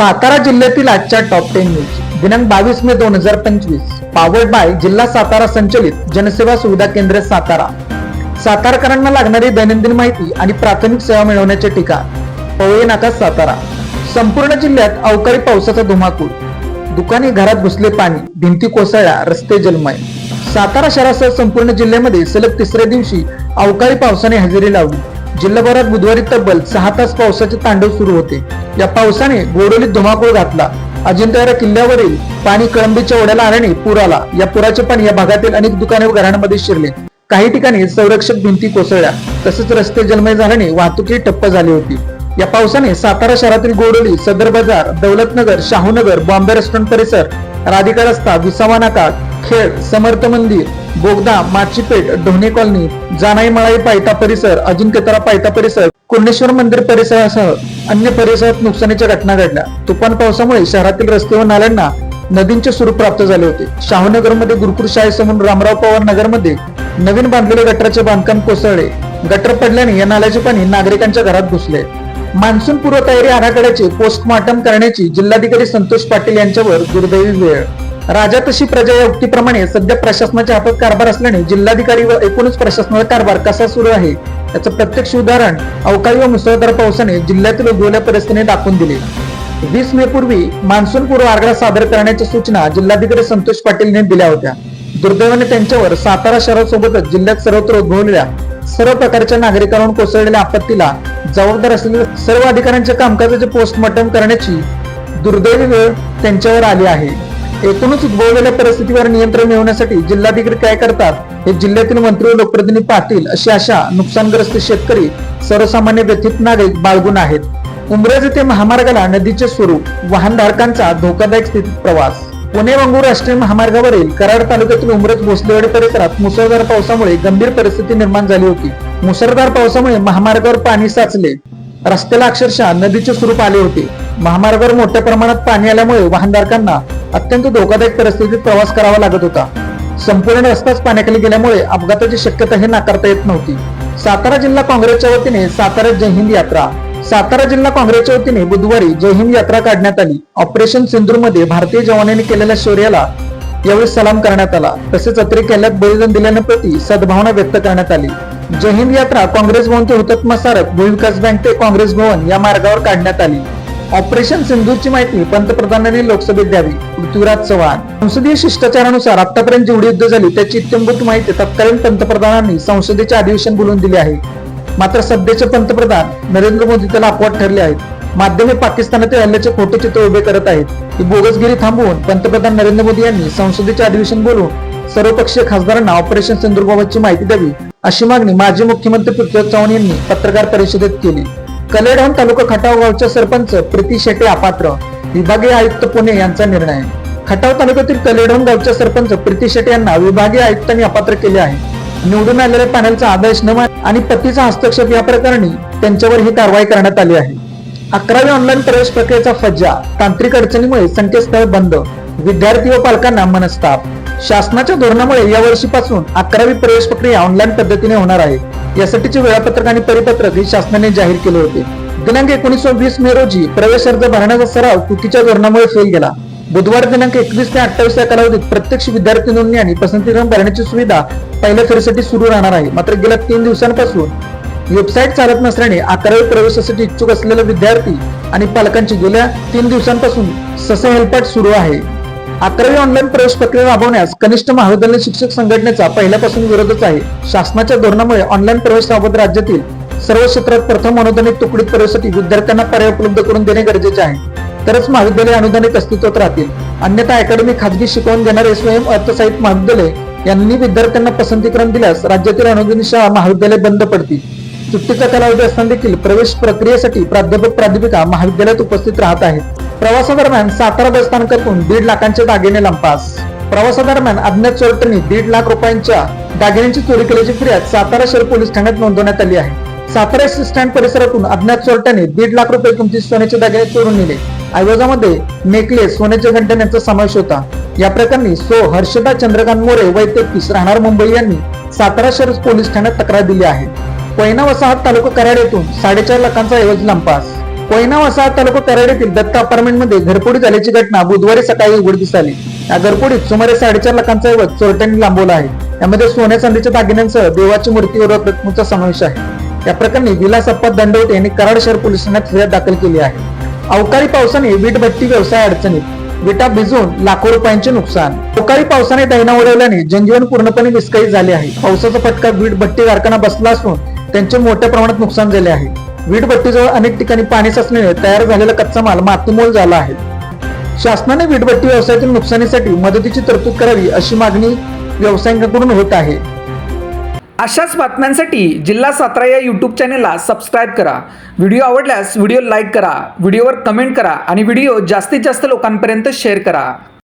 सातारा जिल्ह्यातील आजच्या top ten news दिनांक बावीस मे दोन हजार पंचवीस. पावर्ड बाय जिल्हा सातारा संचलित जनसेवा सुविधा केंद्र सातारा. सातारकरांना लागणारी दैनंदिन माहिती आणि प्राथमिक सेवा मिळवण्याचे ठिकाण. पवई नाका सातारा. संपूर्ण जिल्ह्यात अवकाळी पावसाचा धुमाकूळ. दुकाने घरात घुसले पाणी भिंती कोसळल्या रस्ते जलमय. सातारा शहरासह संपूर्ण जिल्ह्यामध्ये सलग तिसऱ्या दिवशी अवकाळी पावसाने हजेरी लावली. जिल्हाभरात बुधवारी तब्बल सहा तास पावसाचे तांडव सुरू होते. या पावसाने गोडोलीत धुमाकूळ घातला. अजिंठ्यारा किल्ल्यावरील पाणी कळंबीच्या ओढ्याला आल्याने पूर आला. या पुराचे पाणी या भागातील अनेक दुकाने व घरांमध्ये शिरले. काही ठिकाणी संरक्षक भिंती कोसळल्या. तसेच रस्ते जलमय झाल्याने वाहतुकी ठप्प झाली होती. या पावसाने सातारा शहरातील गोडोली सदर बाजार दौलतनगर शाहूनगर बॉम्बे रेस्टॉरंट परिसर राधिका रस्ता विसावा नाका खेड समर्थ मंदिर बोगदा माचीपेठ ढोणे कॉलनी जानाई मळाई पायथा परिसर अजिंक्यतरा पायथा परिसर कुर्णेश्वर मंदिर परिसरासह अन्य परिसरात नुकसानीच्या घटना घडल्या. तुफान पावसामुळे शहरातील रस्ते व नाल्यांना नदींचे स्वरूप प्राप्त झाले होते. शाहूनगरमध्ये गुरुकुल शाळेसमोर रामराव पवार नगरमध्ये नवीन बांधलेले गटराचे बांधकाम कोसळले. गटर पडल्याने या नाल्याचे पाणी नागरिकांच्या घरात घुसले. मान्सून पूर्व तयारी आराखड्याचे पोस्टमॉर्टम करण्याची जिल्हाधिकारी संतोष पाटील यांच्यावर दुर्दैवी वेळ राजा तशी प्रजा या उक्तीप्रमाणे सध्या प्रशासनाच्या हातात कारभार असल्याने जिल्हाधिकारी व एकूणच प्रशासनाचा कारभार कसा सुरू आहे याचं प्रत्यक्ष उदाहरण अवकाळी व मुसळधार पावसाने जिल्ह्यातील उद्भवल्या परिस्थितीने दाखवून दिले. वीस मे पूर्वी मान्सून पूर्व आराखडा सादर करण्याच्या सूचना जिल्हाधिकारी संतोष पाटील यांनी दिल्या होत्या. दुर्दैवाने त्यांच्यावर सातारा शहरासोबतच जिल्ह्यात सर्वत्र उद्भवलेल्या सर्व प्रकारच्या नागरिकांवर कोसळलेल्या आपत्तीला जबाबदार असलेल्या सर्व अधिकाऱ्यांच्या कामकाजाचे पोस्टमॉर्टम करण्याची दुर्दैवी वेळ त्यांच्यावर आली आहे. एकूणच उद्भवलेल्या परिस्थितीवर नियंत्रण मिळवण्यासाठी जिल्हाधिकारी काय करतात? हे जिल्ह्यातील मंत्री व लोकप्रतिनिधी पाहतील अशी आशा नुकसानग्रस्त शेतकरी सर्वसामान्य व्यथित नागरिक बाळगून आहेत. उमरेज येथे महामार्गाला नदीचे स्वरूप वाहनधारकांचा धोकादायक स्थितीत प्रवास. पुणे वंगूर राष्ट्रीय महामार्गावरील कराड तालुक्यातील उमरज भोसलेवाडी परिसरात मुसळधार पावसामुळे गंभीर परिस्थिती निर्माण झाली होती. मुसळधार पावसामुळे महामार्गावर पाणी साचले. रस्त्याला अक्षरशः नदीचे स्वरूप आले होते. महामार्गावर मोठ्या प्रमाणात पाणी आल्यामुळे वाहनधारकांना अत्यंत धोकादायक परिस्थितीत प्रवास करावा लागत होता. संपूर्ण रस्ताच पाण्याखाली गेल्यामुळे अपघाताची शक्यता हे नाकारता येत नव्हती. सातारा जिल्हा काँग्रेसच्या वतीने सातारा जय हिंद यात्रा. सातारा जिल्हा काँग्रेसच्या वतीने बुधवारी जय हिंद यात्रा काढण्यात आली. ऑपरेशन सिंदूरमध्ये भारतीय जवानांनी केलेल्या शौर्याला यावेळी सलाम करण्यात आला. तसेच अत्रे केल्यात बलिदान दिल्याप्रती सद्भावना व्यक्त करण्यात आली. जय हिंद यात्रा काँग्रेस भवन ते हुतात्मा स्मारक भूविकास बँक ते काँग्रेस भवन या मार्गावर काढण्यात आली. ऑपरेशन सिंधूरची माहिती पंतप्रधानांनी लोकसभेत द्यावी. पृथ्वीराज चव्हाण. संसदीय शिष्टाचारानुसार आतापर्यंत जेवढी युद्ध झाली त्याची इत्यंभूत माहिती तत्कालीन पंतप्रधानांनी संसदेचे अधिवेशन बोलवून दिले आहे. मात्र सध्याचे पंतप्रधान नरेंद्र मोदी त्याला अपवाद ठरले आहेत. माध्यमे पाकिस्तानातील हल्ल्याचे खोटे चित्र उभे करत आहेत. ही बोगसगिरी थांबवून पंतप्रधान नरेंद्र मोदी यांनी संसदेचे अधिवेशन बोलून सर्वपक्षीय खासदारांना ऑपरेशन सिंधुदुर्गबाबतची माहिती द्यावी अशी मागणी माजी मुख्यमंत्री पृथ्वीराज चव्हाण यांनी पत्रकार परिषदेत केली. कलेडहन तालुका खटाव गावच्या सरपंच प्रीती शेटे अपात्र. विभागीय आयुक्त पुणे यांचा निर्णय. खटाव तालुक्यातील कलेडहन गावच्या सरपंच प्रीती शेटे यांना विभागीय आयुक्तांनी अपात्र केले आहे. निवडून आलेल्या पॅनलचा आदेश न आणि पतीचा हस्तक्षेप या प्रकरणी त्यांच्यावर ही कारवाई करण्यात आली आहे. अकरावी ऑनलाईन प्रवेश प्रक्रियेचा फज्जा तांत्रिक अडचणीमुळे संकेतस्थळ बंद. विद्यार्थी व पालकांना मनस्ताप. शासनाच्या धोरणामुळे यावर्षीपासून अकरावी प्रवेश प्रक्रिया ऑनलाईन पद्धतीने होणार आहे. यासाठीचे वेळापत्रक आणि परिपत्रक हे शासनाने जाहीर केले होते. दिनांक एकोणीस वीस मे रोजी प्रवेश अर्ज भरण्याचा सराव चुकीच्या धोरणामुळे फेल गेला. बुधवार दिनांक एकवीस ते अठ्ठावीस या कालावधीत प्रत्यक्ष विद्यार्थी नोंदणी आणि पसंतीक्रम भरण्याची सुविधा पहिल्या फेरीसाठी सुरू राहणार आहे. मात्र गेल्या तीन दिवसांपासून वेबसाईट चालत नसल्याने अकरावी प्रवेशासाठी इच्छुक असलेले विद्यार्थी आणि पालकांची गेल्या तीन दिवसांपासून ससे हेल्पाट सुरू आहे. अकरावी ऑनलाईन प्रवेश प्रक्रिया राबवण्यास कनिष्ठ महाविद्यालयीन शिक्षक संघटनेचा पहिल्यापासून विरोधच आहे. शासनाच्या धोरणामुळे ऑनलाईन प्रवेशाबाबत राज्यातील सर्व क्षेत्रात प्रथम अनुदानित तुकडीत प्रवेशासाठी विद्यार्थ्यांना पर्याय उपलब्ध करून देणे गरजेचे आहे. तरच महाविद्यालय अनुदानित अस्तित्वात राहतील. अन्यथा अकॅडमी खाजगी शिकवून देणारे स्वयं अर्थसाहित महाविद्यालय यांनी विद्यार्थ्यांना पसंतीक्रम दिल्यास राज्यातील अनुदानित शाळा महाविद्यालय बंद पडतील. सुट्टीचा कालावधी असताना देखील प्रवेश प्रक्रियेसाठी प्राध्यापक प्राध्यापिका महाविद्यालयात उपस्थित राहत आहेत. प्रवासादरम्यान सातारा बस स्थानकातून दीड लाखांचे दागिने लंपास. प्रवासादरम्यान अज्ञात चोरट्यांनी दीड लाख रुपयांच्या दागिन्यांची चोरी केल्याची फिर्याद सातारा शहर पोलीस ठाण्यात नोंदवण्यात आली आहे. सातारा एस स्टँड परिसरातून अज्ञात चोरट्यांनी दीड लाख रुपये किमतीचे सोन्याचे दागिने चोरून नेले. ऐवजामध्ये नेकलेस सोन्याच्या घंटन यांचा समावेश होता. या प्रकरणी सो हर्षदा चंद्रकांत मोरे वय तेहतीस राहणार मुंबई यांनी सातारा शहर पोलीस ठाण्यात तक्रार दिली आहे. पैना वसाहत तालुका कराड येथून साडेचार लाखांचा ऐवज लंपास. कोयना वसाहत तालुका कराड दत्ता अपार्टमेंटमध्ये घरपोडी झाल्याची घटना बुधवारी सकाळी उघडकीस आली. या घरपोडीत सुमारे साडेचार लाखांचा ऐवज चोरट्यांनी लांबवला आहे. यामध्ये सोन्या चांदीच्या दागिन्यांसह देवाची मूर्ती व रत्नचा समावेश आहे. या प्रकरणी विलास अप्पा दंडवटे यांनी कराड शहर पोलीस ठाण्यात फिर्याद दाखल केली आहे. अवकाळी पावसाने वीटभट्टी व्यवसाय अडचणीत. विटा भिजून लाखो रुपयांचे नुकसान. अवकाळी पावसाने दैना उडवल्याने जनजीवन पूर्णपणे विस्कळीत झाले आहे. पावसाचा फटका वीट भट्टी कारखाना बसला असून त्यांचे मोठ्या प्रमाणात नुकसान झाले आहे. वीटभट्टीजवळ अनेक ठिकाणी पाणी साचल्याने तयार झालेला कच्चा माल मातीमोल झाला आहे. शासनाने वीटभट्टी व्यवसायातील नुकसानीसाठी मदतीची तरतूद करावी अशी मागणी व्यावसायिकांकडून होत आहे. अशाच बातम्यांसाठी जिल्हा सातारा या यूट्यूब चॅनेलला सबस्क्राईब करा. व्हिडिओ आवडल्यास व्हिडिओ लाईक करा व्हिडिओवर कमेंट करा आणि व्हिडिओ जास्तीत जास्त लोकांपर्यंत शेअर करा.